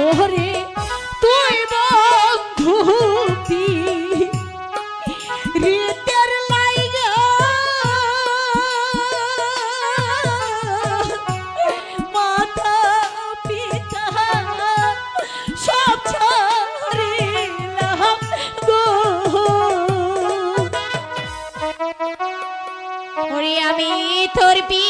ওরে তুই বন্ধু রীতের লাইগা। মাতা পিতা সব ছাড়িলাম গো। আমি তোর পি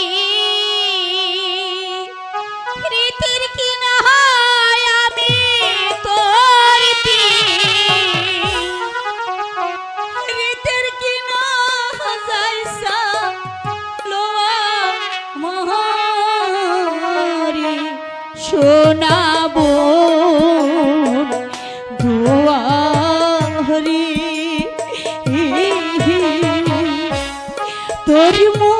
শোনাবো। দুয়ারি তোর মোহনে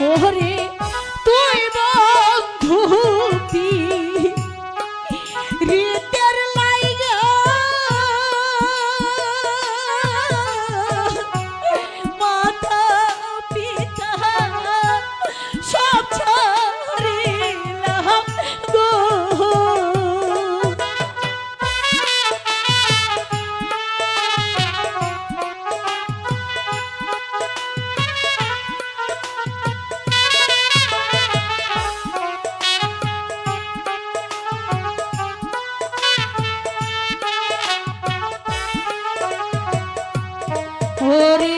ওরে ওরে